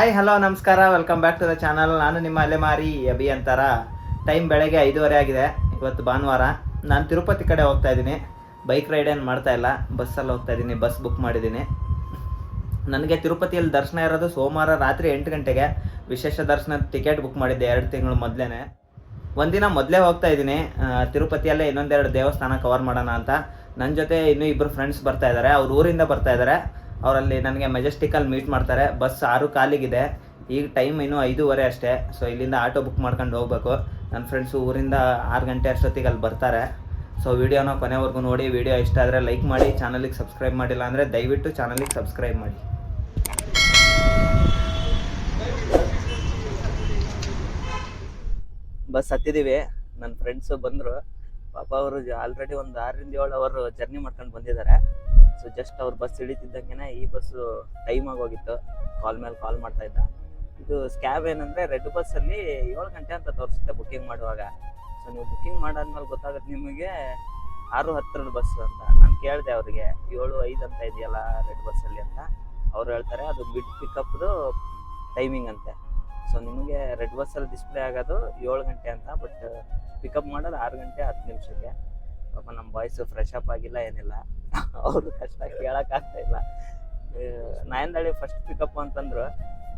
Hi hello ನಮಸ್ಕಾರ. Welcome back to the channel ನಾನು ನಿಮ್ಮ ಅಲೆಮಾರಿ ಅಭಿ ಅಂತಾರ. ಟೈಮ್ ಬೆಳಗ್ಗೆ ಐದೂವರೆ ಆಗಿದೆ. ಇವತ್ತು ಭಾನುವಾರ. ನಾನು ತಿರುಪತಿ ಕಡೆ ಹೋಗ್ತಾ ಇದ್ದೀನಿ. ಬೈಕ್ ರೈಡ್ ಏನು ಮಾಡ್ತಾ ಇಲ್ಲ. ಬಸ್ಸಲ್ಲಿ ಹೋಗ್ತಾ ಇದ್ದೀನಿ. ಬಸ್ ಬುಕ್ ಮಾಡಿದ್ದೀನಿ. ನನಗೆ ತಿರುಪತಿಯಲ್ಲಿ ದರ್ಶನ ಇರೋದು ಸೋಮವಾರ ರಾತ್ರಿ ಎಂಟು ಗಂಟೆಗೆ. ವಿಶೇಷ ದರ್ಶನ ಟಿಕೆಟ್ ಬುಕ್ ಮಾಡಿದ್ದೆ ಎರಡು ತಿಂಗಳು ಮೊದಲೇ ಒಂದಿನ ಮೊದಲೇ ಹೋಗ್ತಾ ಇದ್ದೀನಿ. ತಿರುಪತಿಯಲ್ಲೇ ಇನ್ನೊಂದೆರಡು ದೇವಸ್ಥಾನ ಕವರ್ ಮಾಡೋಣ ಅಂತ. ನನ್ನ ಜೊತೆ ಇನ್ನೂ ಇಬ್ಬರು ಫ್ರೆಂಡ್ಸ್ ಬರ್ತಾ ಇದ್ದಾರೆ ಅವ್ರ ಊರಿಂದ ಬರ್ತಾ ಇದ್ದಾರೆ ಅವರಲ್ಲಿ ನನಗೆ ಮೆಜೆಸ್ಟಿಕಲ್ಲಿ ಮೀಟ್ ಮಾಡ್ತಾರೆ. ಬಸ್ ಆರು ಕಾಲಿಗಿದೆ. ಈಗ ಟೈಮ್ ಇನ್ನೂ ಐದೂವರೆ ಅಷ್ಟೇ. ಸೊ ಇಲ್ಲಿಂದ ಆಟೋ ಬುಕ್ ಮಾಡ್ಕೊಂಡು ಹೋಗ್ಬೇಕು. ನನ್ನ ಫ್ರೆಂಡ್ಸು ಊರಿಂದ ಆರು ಗಂಟೆ ಅಷ್ಟೊತ್ತಿಗೆ ಅಲ್ಲಿ ಬರ್ತಾರೆ. ಸೊ ವಿಡಿಯೋನ ಕೊನೆವರೆಗೂ ನೋಡಿ. ವೀಡಿಯೋ ಇಷ್ಟ ಆದರೆ ಲೈಕ್ ಮಾಡಿ. ಚಾನಲಿಗೆ ಸಬ್ಸ್ಕ್ರೈಬ್ ಮಾಡಿಲ್ಲ ಅಂದರೆ ದಯವಿಟ್ಟು ಚಾನಲಿಗೆ ಸಬ್ಸ್ಕ್ರೈಬ್ ಮಾಡಿ. ಬಸ್ ಹತ್ತಿದ್ದೀವಿ ನನ್ನ ಫ್ರೆಂಡ್ಸು ಬಂದರು. ಪಾಪ ಅವರು ಆಲ್ರೆಡಿ ಒಂದು ಆರರಿಂದ ಏಳು ಅವರು ಜರ್ನಿ ಮಾಡ್ಕೊಂಡು ಬಂದಿದ್ದಾರೆ. ಸೊ ಜಸ್ಟ್ ಅವ್ರ ಬಸ್ ಇಳಿತಿದ್ದಂಗೆನೆ ಈ ಬಸ್ಸು ಟೈಮ್ ಆಗೋಗಿತ್ತು. ಕಾಲ್ ಮೇಲೆ ಕಾಲ್ ಮಾಡ್ತಾ ಇದ್ದ. ಇದು ಸ್ಕ್ಯಾಬ್ ಏನಂದ್ರೆ ರೆಡ್ ಬಸ್ಸಲ್ಲಿ ಏಳು ಗಂಟೆ ಅಂತ ತೋರಿಸುತ್ತೆ ಬುಕ್ಕಿಂಗ್ ಮಾಡುವಾಗ. ಸೊ ನೀವು ಬುಕ್ಕಿಂಗ್ ಮಾಡಾದ್ಮೇಲೆ ಗೊತ್ತಾಗುತ್ತೆ ನಿಮಗೆ ಆರು ಹತ್ತರ ಬಸ್ ಅಂತ. ನಾನು ಕೇಳಿದೆ ಅವರಿಗೆ, ಏಳು ಐದು ಅಂತ ಇದೆಯಲ್ಲ ರೆಡ್ ಬಸ್ಸಲ್ಲಿ ಅಂತ. ಅವ್ರು ಹೇಳ್ತಾರೆ, ಅದು ಮಿಡ್ ಪಿಕಪ್ದು ಟೈಮಿಂಗ್ ಅಂತೆ. ಸೊ ನಿಮಗೆ ರೆಡ್ ಬಸ್ಸಲ್ಲಿ ಡಿಸ್ಪ್ಲೇ ಆಗೋದು ಏಳು ಗಂಟೆ ಅಂತ ಬಟ್ ಪಿಕಪ್ ಮಾಡೋದು ಆರು ಗಂಟೆ ಹತ್ತು ನಿಮಿಷಕ್ಕೆ. ಪಾಪ ನಮ್ಮ ಬಾಯ್ಸು ಫ್ರೆಶ್ ಅಪ್ ಆಗಿಲ್ಲ ಏನಿಲ್ಲ. ಅವರು ಕಷ್ಟ ಕೇಳೋಕ್ಕಾಗ್ತಾ ಇಲ್ಲ. ನಾಯಂದಳ್ಳಿ ಫಸ್ಟ್ ಪಿಕಪ್ ಅಂತಂದ್ರು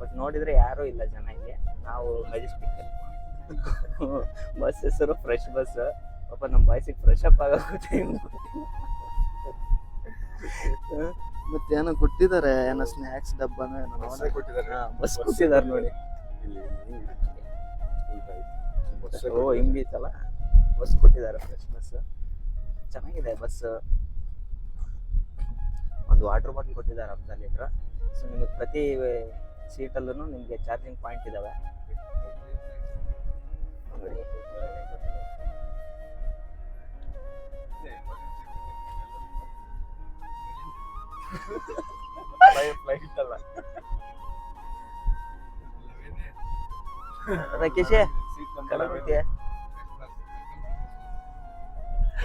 ಬಟ್ ನೋಡಿದ್ರೆ ಯಾರೂ ಇಲ್ಲ ಜನ ಇಲ್ಲಿ. ನಾವು ಮೆಜೆಸ್ಟಿಕ್ ಬಸ್ ಹೆಸರು ಫ್ರೆಶ್ ಬಸ್ ಪಾಪ ನಮ್ಮ ಬಾಯ್ಸಿಗೆ ಫ್ರೆಶ್ ಅಪ್ ಆಗೋಕೆ ಟೈಮ್ ಮತ್ತೇನೋ ಕೊಟ್ಟಿದ್ದಾರೆ ಏನೋ ಸ್ನ್ಯಾಕ್ಸ್ ಡಬ್ಬನೋ ಏನೋ ಕೊಟ್ಟಿದ್ದಾರೆ. ಬಸ್ ಕೊಟ್ಟಿದ್ದಾರೆ. ನೋಡಿ. ಓ. ಹಿಂಗಿತ್ತಲ್ಲ ಬಸ್ ಕೊಟ್ಟಿದ್ದಾರೆ ಫ್ರೆಶ್ ಬಸ್ ಚೆನ್ನಾಗಿದೆ ಬಸ್. ಒಂದು ವಾಟರ್ ಬಾಟಲ್ ಕೊಟ್ಟಿದ್ದಾರೆ ಅರ್ಧ ಲೀಟ್ರ್ ಸೊ ನಿಮಗೆ ಪ್ರತಿ ಸೀಟಲ್ಲೂ ನಿಮಗೆ ಚಾರ್ಜಿಂಗ್ ಪಾಯಿಂಟ್ ಇದ್ದಾವೆ. ರಾಕೇಶೇ colour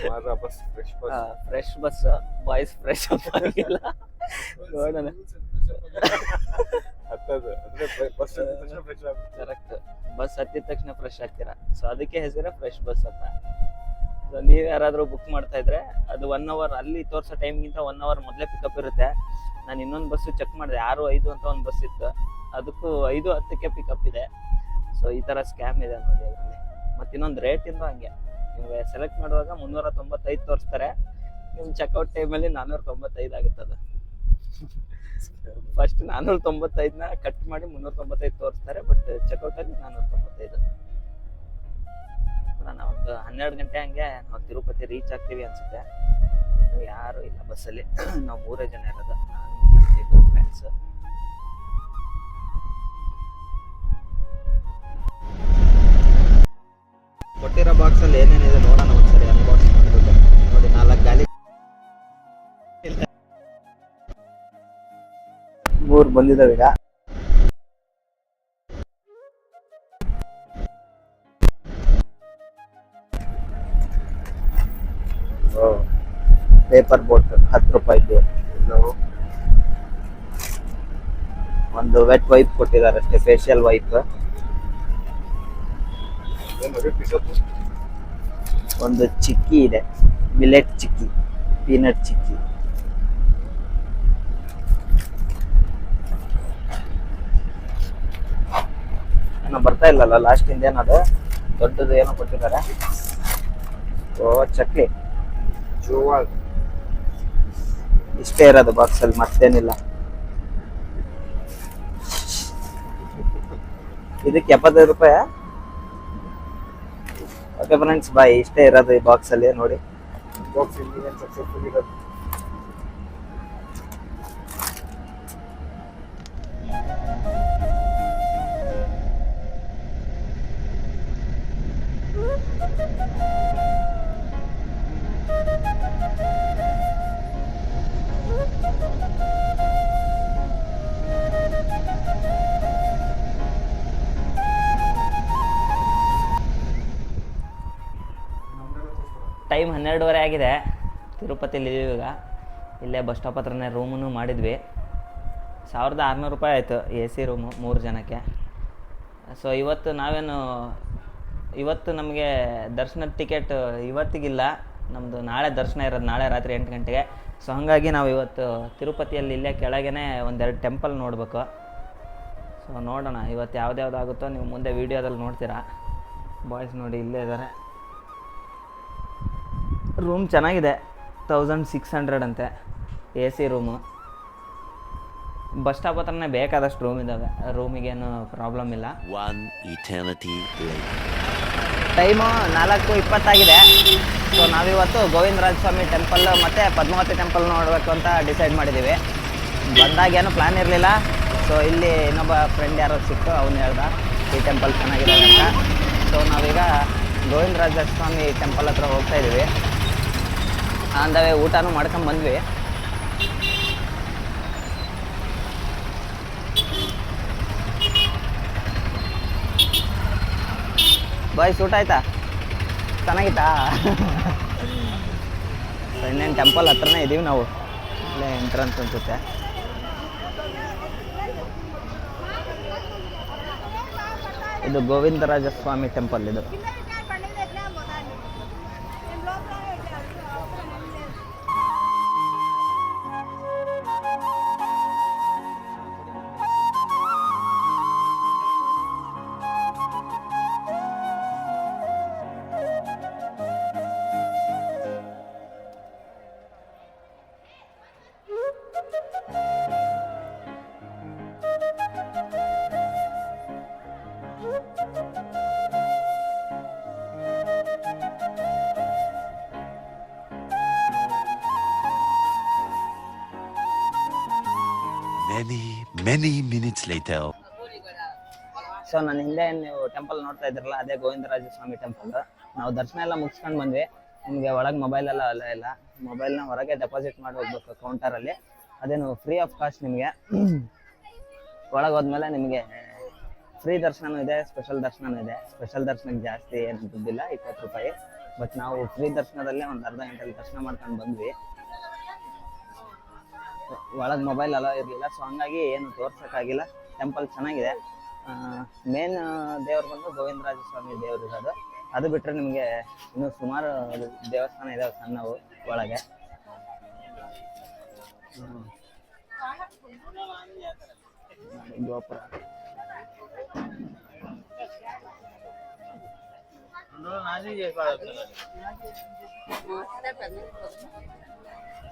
fresh bus fresh bus boys fresh up ಆಗಿಲ್ಲ. ನೋಡೋಣ. ಕರೆಕ್ಟ್ ಬಸ್ ಹತ್ತಿದ ತಕ್ಷಣ ಫ್ರೆಶ್ ಆಗ್ತೀರಾ? ಸೊ ಅದಕ್ಕೆ ಹೆಸರೇ ಫ್ರೆಶ್ ಬಸ್ ಅಂತ. ಸೊ ನೀವು ಯಾರಾದರೂ ಬುಕ್ ಮಾಡ್ತಾ ಇದ್ರೆ ಅದು ಒನ್ ಅವರ್ ಅಲ್ಲಿ ತೋರಿಸೋ ಟೈಮ್ಗಿಂತ ಒನ್ ಅವರ್ ಮೊದಲೇ ಪಿಕಪ್ ಇರುತ್ತೆ. ನಾನು ಇನ್ನೊಂದು ಬಸ್ಸು ಚೆಕ್ ಮಾಡಿದೆ ಆರು ಐದು ಅಂತ ಒಂದು ಬಸ್ ಇತ್ತು. ಅದಕ್ಕೂ ಐದು ಹತ್ತಕ್ಕೆ ಪಿಕಪ್ ಇದೆ. ಸೊ ಈ ಥರ ಸ್ಕ್ಯಾಮ್ ಇದೆ ನೋಡಿ ಅದರಲ್ಲಿ. ಮತ್ತು ಇನ್ನೊಂದು ರೇಟಿಂದ ಹಂಗೆ. ನಿಮಗೆ ಸೆಲೆಕ್ಟ್ ಮಾಡುವಾಗ ಮುನ್ನೂರ ತೊಂಬತ್ತೈದು ತೋರಿಸ್ತಾರೆ. ನಿಮ್ಮ ಚೆಕ್ಔಟ್ ಟೈಮಲ್ಲಿ ನಾನ್ನೂರ ತೊಂಬತ್ತೈದು ಆಗುತ್ತೆ ಅದು ಫಸ್ಟ್ ನಾನ್ನೂರ ತೊಂಬತ್ತೈದನ್ನ ಕಟ್ ಮಾಡಿ ಮುನ್ನೂರ ತೊಂಬತ್ತೈದು ತೋರಿಸ್ತಾರೆ ಬಟ್ ಚೆಕ್ಔಟಲ್ಲಿ ನಾನ್ನೂರ ತೊಂಬತ್ತೈದು ನಾನು ಒಂದು ಹನ್ನೆರಡು ಗಂಟೆ ಹಂಗೆ ನಾವು ತಿರುಪತಿ ರೀಚ್ ಆಗ್ತೀವಿ ಅನ್ಸುತ್ತೆ. ಯಾರು ಇಲ್ಲ ಬಸ್ಸಲ್ಲಿ. ನಾವು ಮೂರೇ ಜನ ಇರೋದು. ನಾನು ಕೊಟ್ಟಿರೋ ಬಾಕ್ಸಲ್ಲಿ ಏನೇನಿದೆ ನೋಡೋಣ ಒಂದ್ಸರಿ ಅನ್ಬಾಕ್ಸ್ ಮಾಡಿಬಿಟ್ಟು ನೋಡಿ ನಾಲ್ಕು ಗಾಲಿ ಮೂರು ಬಂದಿದಾವೆ ಈಗ. ಪೇಪರ್ ಬೋಟ್ ಹತ್ತು ರೂಪಾಯಿದ್ದು. ಒಂದು ವೆಟ್ ವೈಪ್ ಕೊಟ್ಟಿದ್ದಾರೆ ಅಷ್ಟೇ ಫೇಶಿಯಲ್ ವೈಪ್ ಒಂದು ಚಿಕ್ಕಿ ಇದೆ. ಮಿಲೆಟ್ ಚಿಕ್ಕಿ ಪೀನಟ್ ಚಿಕ್ಕಿ. ಏನೋ ಬರ್ತಾ ಇಲ್ಲಲ್ಲ ಲಾಸ್ಟ್ ಇಂದ ಏನದು? ದೊಡ್ಡದು ಏನೋ ಕೊಟ್ಟಿದ್ದಾರೆ. ಓ ಚಕ್ಲಿ ಜೋವಾಲ್ ಇಷ್ಟೇ ಇರೋದು ಬಾಕ್ಸ್ ಅಲ್ಲಿ ಮತ್ತೇನಿಲ್ಲ. ಇದಕ್ಕೆ ಎಪ್ಪತ್ತೈದು ರೂಪಾಯಿ? ಓಕೆ ಫ್ರೆಂಡ್ಸ್ ಬಾಯ್ ಇಷ್ಟೇ ಇರೋದು ಈ ಬಾಕ್ಸ್ ಅಲ್ಲಿ ನೋಡಿ. ಬಾಕ್ಸ್ ಇಂಜಿನ್ ಸಕ್ಸಸ್ಫುಲ್ ಇರೋದು? ಟೈಮ್ ಹನ್ನೆರಡುವರೆ ಆಗಿದೆ. ತಿರುಪತಿಲಿ ಇವಾಗ ಇಲ್ಲೇ ಬಸ್ ಸ್ಟಾಪ್ ಹತ್ರನೇ ರೂಮನ್ನು ಮಾಡಿದ್ವಿ. ಸಾವಿರದ ಆರುನೂರು ರೂಪಾಯಿ ಆಯಿತು ಎ ಸಿ ರೂಮು ಮೂರು ಜನಕ್ಕೆ. ಸೊ ಇವತ್ತು ನಾವೇನು, ಇವತ್ತು ನಮಗೆ ದರ್ಶನದ ಟಿಕೆಟ್ ಇವತ್ತಿಗಿಲ್ಲ. ನಮ್ಮದು ನಾಳೆ ದರ್ಶನ ಇರೋದು ನಾಳೆ ರಾತ್ರಿ ಎಂಟು ಗಂಟೆಗೆ. ಸೊ ಹಾಗಾಗಿ ನಾವು ಇವತ್ತು ತಿರುಪತಿಯಲ್ಲಿ ಇಲ್ಲೇ ಕೆಳಗೇ ಒಂದೆರಡು ಟೆಂಪಲ್ ನೋಡಬೇಕು. ಸೊ ನೋಡೋಣ, ಇವತ್ತು ಯಾವ್ದು ಆಗುತ್ತೋ ನೀವು ಮುಂದೆ ವೀಡಿಯೋದಲ್ಲಿ ನೋಡ್ತೀರಾ. ಬಾಯ್ಸ್ ನೋಡಿ ಇಲ್ಲೇ ಇದ್ದಾರೆ. ರೂಮ್ ಚೆನ್ನಾಗಿದೆ. ತೌಸಂಡ್ ಸಿಕ್ಸ್ ಹಂಡ್ರೆಡ್ ಅಂತೆ. A C room bus stop ಹತ್ರನೇ ಬೇಕಾದಷ್ಟು ರೂಮ್ ಇದ್ದಾವೆ. ರೂಮಿಗೇನು ಪ್ರಾಬ್ಲಮ್ ಇಲ್ಲ. ಟೈಮು ನಾಲ್ಕು ಇಪ್ಪತ್ತಾಗಿದೆ. ಸೊ ನಾವಿವತ್ತು ಗೋವಿಂದರಾಜ ಸ್ವಾಮಿ ಟೆಂಪಲ್ ಮತ್ತು ಪದ್ಮಾವತಿ ಟೆಂಪಲ್ ನೋಡಬೇಕು ಅಂತ ಡಿಸೈಡ್ ಮಾಡಿದ್ದೀವಿ ಬಂದಾಗೇನು ಪ್ಲ್ಯಾನ್ ಇರಲಿಲ್ಲ. ಸೊ ಇಲ್ಲಿ ಇನ್ನೊಬ್ಬ ಫ್ರೆಂಡ್ ಯಾರೋ ಸಿಕ್ತು ಅವನು ಹೇಳ್ದ ಈ ಟೆಂಪಲ್ ಚೆನ್ನಾಗಿದೆ ಅಂತ. ಸೊ ನಾವೀಗ ಗೋವಿಂದರಾಜ ಸ್ವಾಮಿ ಟೆಂಪಲ್ ಹತ್ರ ಹೋಗ್ತಾ ಇದ್ದೀವಿ. ಅಂದವೇ ಊಟನೂ ಮಾಡ್ಕೊಂಡು ಬಂದ್ವಿ. ಬಾಯ್ಸ್ ಊಟ ಆಯ್ತಾ? ಚೆನ್ನಾಗಿತ್ತಾ? ಇನ್ನೇನು ಟೆಂಪಲ್ ಹತ್ರನೇ ಇದ್ದೀವಿ ನಾವು. ಇಲ್ಲೇ ಎಂಟ್ರೆನ್ಸ್ ಅನ್ಸುತ್ತೆ. ಇದು ಗೋವಿಂದರಾಜ ಸ್ವಾಮಿ ಟೆಂಪಲ್ ಇದು. Many, many minutes later. So ನನ್ನ ಹಿಂದೆ ನೀವು ಟೆಂಪಲ್ ನೋಡ್ತಾ ಇದ್ರಲ್ಲ ಅದೇ ಗೋವಿಂದರಾಜ ಸ್ವಾಮಿ ಟೆಂಪಲ್ ನಾವು ದರ್ಶನ ಎಲ್ಲ ಮುಗಿಸ್ಕೊಂಡು ಬಂದ್ವಿ. ನಿಮಗೆ ಒಳಗೆ ಮೊಬೈಲ್ ಎಲ್ಲ ಅಲ್ಲ ಇಲ್ಲ. ಮೊಬೈಲ್ನ ಹೊರಗೆ ಡೆಪಾಸಿಟ್ ಮಾಡಿ ಹೋಗ್ಬೇಕು ಕೌಂಟರಲ್ಲಿ ಅದೇನು ಫ್ರೀ ಆಫ್ ಕಾಸ್ಟ್ ನಿಮಗೆ. ಒಳಗೆ ಹೋದ್ಮೇಲೆ ನಿಮಗೆ ಫ್ರೀ ದರ್ಶನನೂ ಇದೆ ಸ್ಪೆಷಲ್ ದರ್ಶನನೂ ಇದೆ. ಸ್ಪೆಷಲ್ ದರ್ಶನಕ್ಕೆ ಜಾಸ್ತಿ ಏನು ದುಡ್ಡಿಲ್ಲ ಇಪ್ಪತ್ತು ರೂಪಾಯಿ. ಬಟ್ ನಾವು ಫ್ರೀ ದರ್ಶನದಲ್ಲೇ ಒಂದು ಅರ್ಧ ಗಂಟೆಲಿ ದರ್ಶನ ಮಾಡ್ಕೊಂಡು ಬಂದ್ವಿ. ಒಳಗೆ ಮೊಬೈಲ್ ಅಲೋ ಇರಲಿಲ್ಲ. ಸೊ ಹಂಗಾಗಿ ಏನು ತೋರ್ಸೋಕ್ಕಾಗಿಲ್ಲ. ಟೆಂಪಲ್ ಚೆನ್ನಾಗಿದೆ. ಮೇನ್ ದೇವ್ರು ಬಂದು ಗೋವಿಂದರಾಜ ಸ್ವಾಮಿ ದೇವ್ರು ಇರೋದು. ಅದು ಬಿಟ್ಟರೆ ನಿಮಗೆ ಇನ್ನೂ ಸುಮಾರು ದೇವಸ್ಥಾನ ಇದಾವೆ ಸಣ್ಣವು ಒಳಗೆ. ಗೋಪುರ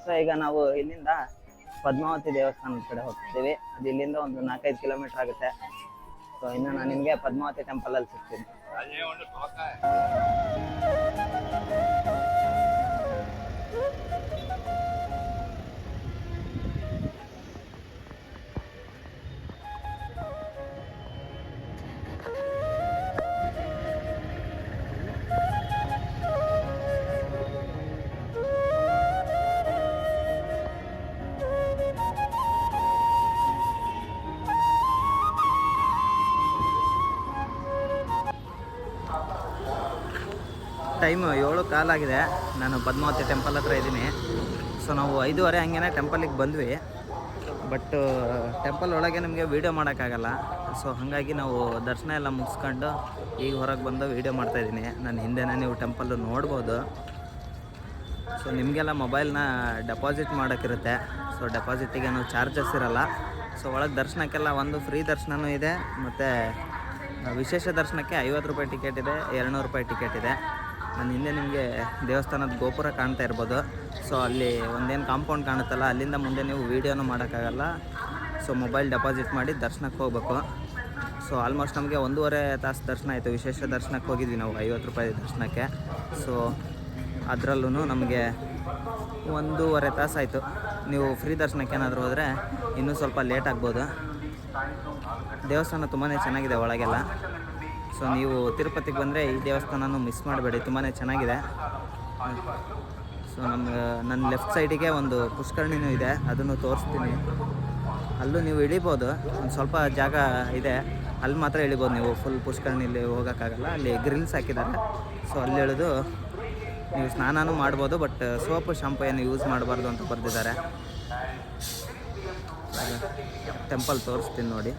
ಸೊ ಈಗ ನಾವು ಇಲ್ಲಿಂದ ಪದ್ಮಾವತಿ ದೇವಸ್ಥಾನದ ಕಡೆ ಹೋಗ್ತಿದ್ದೀವಿ ಅದು ಇಲ್ಲಿಂದ ಒಂದು ನಾಲ್ಕೈದು ಕಿಲೋಮೀಟರ್ ಆಗುತ್ತೆ. ಸೊ ಇನ್ನು ನಾನು ನಿಮಗೆ ಪದ್ಮಾವತಿ ಟೆಂಪಲ್ ಅಲ್ಲಿ ಸಿಗ್ತೀನಿ. ಟೈಮ್ ಏಳು ಕಾಲಾಗಿದೆ ನಾನು ಪದ್ಮಾವತಿ ಟೆಂಪಲ್ ಹತ್ರ ಇದ್ದೀನಿ. ಸೊ ನಾವು ಐದೂವರೆ ಹಂಗೇನೆ ಟೆಂಪಲಿಗೆ ಬಂದ್ವಿ. ಬಟ್ ಟೆಂಪಲ್ ಒಳಗೆ ನಿಮಗೆ ವೀಡಿಯೋ ಮಾಡೋಕ್ಕಾಗಲ್ಲ. ಸೊ ಹಾಗಾಗಿ ನಾವು ದರ್ಶನ ಎಲ್ಲ ಮುಗಿಸ್ಕೊಂಡು ಈಗ ಹೊರಗೆ ಬಂದು ವೀಡಿಯೋ ಮಾಡ್ತಾಯಿದ್ದೀನಿ ನಾನು ಹಿಂದೆನೇ ನೀವು ಟೆಂಪಲ್ಲು ನೋಡ್ಬೋದು. ಸೊ ನಿಮಗೆಲ್ಲ ಮೊಬೈಲ್ನ ಡೆಪಾಸಿಟ್ ಮಾಡೋಕ್ಕಿರುತ್ತೆ. ಸೊ ನಾವು ಚಾರ್ಜಸ್ ಇರಲ್ಲ. ಸೊ ಒಳಗೆ ದರ್ಶನಕ್ಕೆಲ್ಲ ಒಂದು ಫ್ರೀ ದರ್ಶನವೂ ಇದೆ. ಮತ್ತು, ವಿಶೇಷ ದರ್ಶನಕ್ಕೆ ಐವತ್ತು ರೂಪಾಯಿ ಟಿಕೆಟ್ ಇದೆ, ಎರಡುನೂರು ರೂಪಾಯಿ ಟಿಕೆಟ್ ಇದೆ. ನನ್ನ ಹಿಂದೆ ನಿಮಗೆ ದೇವಸ್ಥಾನದ ಗೋಪುರ ಕಾಣ್ತಾ ಇರ್ಬೋದು. ಸೊ ಅಲ್ಲಿ ಒಂದೇನು ಕಾಂಪೌಂಡ್ ಕಾಣುತ್ತಲ್ಲ, ಅಲ್ಲಿಂದ ಮುಂದೆ ನೀವು ವೀಡಿಯೋನು ಮಾಡೋಕ್ಕಾಗಲ್ಲ. ಸೊ ಮೊಬೈಲ್ ಡೆಪಾಸಿಟ್ ಮಾಡಿ ದರ್ಶನಕ್ಕೆ ಹೋಗ್ಬೇಕು. ಸೊ ಆಲ್ಮೋಸ್ಟ್ ನಮಗೆ ಒಂದೂವರೆ ತಾಸು ದರ್ಶನ ಆಯಿತು. ವಿಶೇಷ ದರ್ಶನಕ್ಕೆ ಹೋಗಿದ್ವಿ ನಾವು, ಐವತ್ತು ರೂಪಾಯಿ ದರ್ಶನಕ್ಕೆ. ಸೊ ಅದರಲ್ಲೂ ನಮಗೆ ಒಂದೂವರೆ ತಾಸಾಯಿತು ನೀವು ಫ್ರೀ ದರ್ಶನಕ್ಕೆ ಏನಾದರೂ ಹೋದರೆ ಇನ್ನೂ ಸ್ವಲ್ಪ ಲೇಟ್ ಆಗ್ಬೋದು. ದೇವಸ್ಥಾನ ತುಂಬಾ ಚೆನ್ನಾಗಿದೆ ಒಳಗೆಲ್ಲ. ಸೊ ನೀವು ತಿರುಪತಿಗೆ ಬಂದರೆ ಈ ದೇವಸ್ಥಾನನೂ ಮಿಸ್ ಮಾಡಬೇಡಿ. ತುಂಬಾ ಚೆನ್ನಾಗಿದೆ. ಸೊ ನಮ್ಗೆ ನನ್ನ ಲೆಫ್ಟ್ ಸೈಡಿಗೆ ಒಂದು ಪುಷ್ಕರಣಿನೂ ಇದೆ. ಅದನ್ನು ತೋರಿಸ್ತೀನಿ. ಅಲ್ಲೂ ನೀವು ಇಳಿಬೋದು. ಒಂದು ಸ್ವಲ್ಪ ಜಾಗ ಇದೆ. ಅಲ್ಲಿ ಮಾತ್ರ ಇಳಿಬೋದು ನೀವು. ಫುಲ್ ಪುಷ್ಕರಣಿಲಿ ಹೋಗೋಕ್ಕಾಗಲ್ಲ. ಅಲ್ಲಿ ಗ್ರಿಲ್ಸ್ ಹಾಕಿದ್ದಾರೆ. ಸೊ ಅಲ್ಲಿ ಇಳಿದು ನೀವು ಸ್ನಾನನೂ ಮಾಡ್ಬೋದು ಬಟ್ ಸೋಪು ಶಾಂಪು ಏನು ಯೂಸ್ ಮಾಡಬಾರ್ದು ಅಂತ ಬರೆದಿದ್ದಾರೆ. ಟೆಂಪಲ್ ತೋರಿಸ್ತೀನಿ ನೋಡಿ.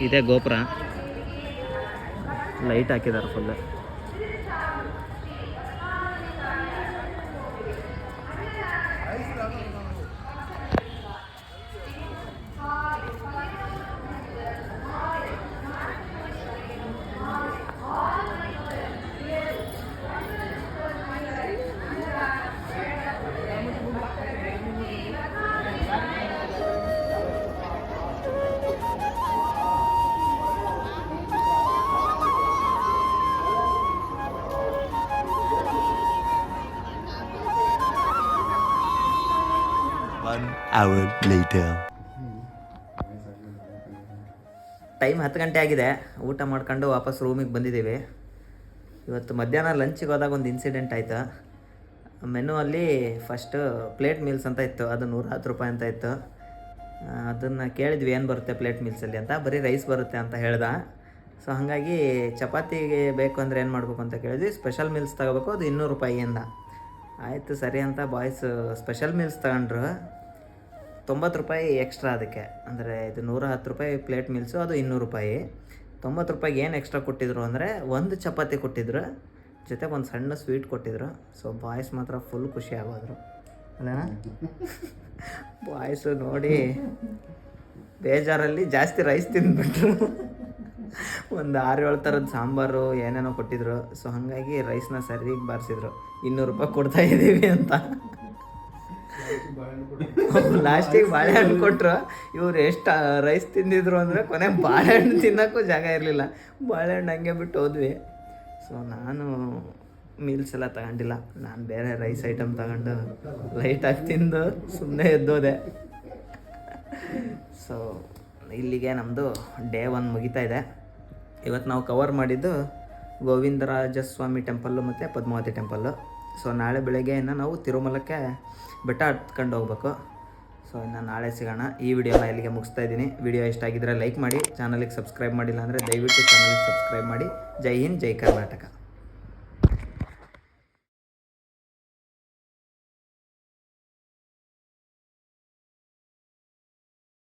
ಇದೇ ಗೋಪುರ. ಲೈಟ್ ಹಾಕಿದ್ದಾರೆ ಫುಲ್ hour ಲೇಟರ್ ಟೈಮ್ ಹತ್ತು ಗಂಟೆ ಆಗಿದೆ. ಊಟ ಮಾಡ್ಕೊಂಡು ವಾಪಸ್ ರೂಮಿಗೆ ಬಂದಿದ್ದೀವಿ. ಇವತ್ತು ಮಧ್ಯಾಹ್ನ ಲಂಚಿಗೆ ಹೋದಾಗ ಒಂದು ಇನ್ಸಿಡೆಂಟ್ ಆಯಿತು. ಮೆನು ಅಲ್ಲಿ ಫಸ್ಟು ಪ್ಲೇಟ್ ಮೀಲ್ಸ್ ಅಂತ ಇತ್ತು. ಅದು ನೂರ ಹತ್ತು ರೂಪಾಯಿ ಅಂತ ಇತ್ತು. ಅದನ್ನು ಕೇಳಿದ್ವಿ, ಏನು ಬರುತ್ತೆ ಪ್ಲೇಟ್ ಮೀಲ್ಸಲ್ಲಿ ಅಂತ. ಬರೀ ರೈಸ್ ಬರುತ್ತೆ ಅಂತ ಹೇಳ್ದೆ. ಸೊ ಹಾಗಾಗಿ ಚಪಾತಿಗೆ ಬೇಕು ಅಂದರೆ ಏನು ಮಾಡಬೇಕು ಅಂತ ಕೇಳಿದ್ವಿ. ಸ್ಪೆಷಲ್ ಮೀಲ್ಸ್ ತಗೋಬೇಕು, ಅದು ಇನ್ನೂರು ರೂಪಾಯಿ ಅಂದ ಆಯಿತು, ಸರಿ ಅಂತ ಬಾಯ್ಸ್ ಸ್ಪೆಷಲ್ ಮೀಲ್ಸ್ ತಗೊಂಡ್ರು. ತೊಂಬತ್ತು ರೂಪಾಯಿ ಎಕ್ಸ್ಟ್ರಾ ಅದಕ್ಕೆ. ಅಂದರೆ ಇದು ನೂರ ಹತ್ತು ರೂಪಾಯಿ ಪ್ಲೇಟ್ ಮೀಲ್ಸು ಅದು ಇನ್ನೂರು ರೂಪಾಯಿ. ತೊಂಬತ್ತು ರೂಪಾಯಿಗೆ ಏನು ಎಕ್ಸ್ಟ್ರಾ ಕೊಟ್ಟಿದ್ರು ಅಂದರೆ ಒಂದು ಚಪಾತಿ ಕೊಟ್ಟಿದ್ರು. ಜೊತೆಗೆ ಒಂದು ಸಣ್ಣ ಸ್ವೀಟ್ ಕೊಟ್ಟಿದ್ರು. ಸೊ ಬಾಯ್ಸ್ ಮಾತ್ರ ಫುಲ್ ಖುಷಿ ಆಗೋದ್ರು. ಅಲ್ಲನಾ? ಬಾಯ್ಸು ನೋಡಿ ಬೇಜಾರಲ್ಲಿ ಜಾಸ್ತಿ ರೈಸ್ ತಿಂದುಬಿಟ್ರು. ಒಂದು ಆರು ಏಳು ಥರದ ಸಾಂಬಾರು ಏನೇನೋ ಕೊಟ್ಟಿದ್ರು. ಸೊ ಹಾಗಾಗಿ ರೈಸ್ನ ಸರಿಗೆ ಬಾರಿಸಿದ್ರು. ಇನ್ನೂರು ರೂಪಾಯಿ ಕೊಡ್ತಾ ಇದ್ದೀವಿ ಅಂತ. ಲಾಸ್ಟಿಗೆ ಬಾಳೆಹಣ್ಣು ಕೊಟ್ಟರು ಇವ್ರು ಎಷ್ಟು ರೈಸ್ ತಿಂದಿದ್ರು ಅಂದರೆ ಕೊನೆ ಬಾಳೆಹಣ್ಣು ತಿನ್ನೋಕ್ಕೂ ಜಾಗ ಇರಲಿಲ್ಲ. ಬಾಳೆಹಣ್ಣು ಹಂಗೆ ಬಿಟ್ಟು ಹೋದ್ವಿ. ಸೊ ನಾನು ಮೀಲ್ಸ್ ಎಲ್ಲ ತಗೊಂಡಿಲ್ಲ. ನಾನು ಬೇರೆ ರೈಸ್ ಐಟಮ್ ತಗೊಂಡು ಲೈಟಾಗಿ ತಿಂದು ಸುಮ್ಮನೆ ಎದ್ದೋದೆ. ಸೊ ಇಲ್ಲಿಗೆ ನಮ್ಮದು ಡೇ ಒನ್ ಮುಗಿತಾ ಇದೆ. ಇವತ್ತು ನಾವು ಕವರ್ ಮಾಡಿದ್ದು ಗೋವಿಂದರಾಜಸ್ವಾಮಿ ಟೆಂಪಲ್ಲು ಮತ್ತು ಪದ್ಮಾವತಿ ಟೆಂಪಲ್ಲು ಸೊ ನಾಳೆ ಬೆಳಗ್ಗೆ ಇನ್ನು ನಾವು ತಿರುಮಲಕ್ಕೆ ಬೆಟ್ಟ ಹತ್ಕೊಂಡು ಹೋಗ್ಬೇಕು. ಸೊ ಇನ್ನು ನಾಳೆ ಸಿಗೋಣ. ಈ ವಿಡಿಯೋನ ಇಲ್ಲಿಗೆ ಮುಗಿಸ್ತಾ ಇದ್ದೀನಿ. ವಿಡಿಯೋ ಇಷ್ಟ ಆಗಿದ್ದರೆ ಲೈಕ್ ಮಾಡಿ, ಚಾನಲಿಗೆ ಸಬ್ಸ್ಕ್ರೈಬ್ ಮಾಡಿಲ್ಲ ಅಂದರೆ ದಯವಿಟ್ಟು ಚಾನಲಿಗೆ ಸಬ್ಸ್ಕ್ರೈಬ್ ಮಾಡಿ. ಜೈ ಹಿಂದ್, ಜೈ ಕರ್ನಾಟಕ.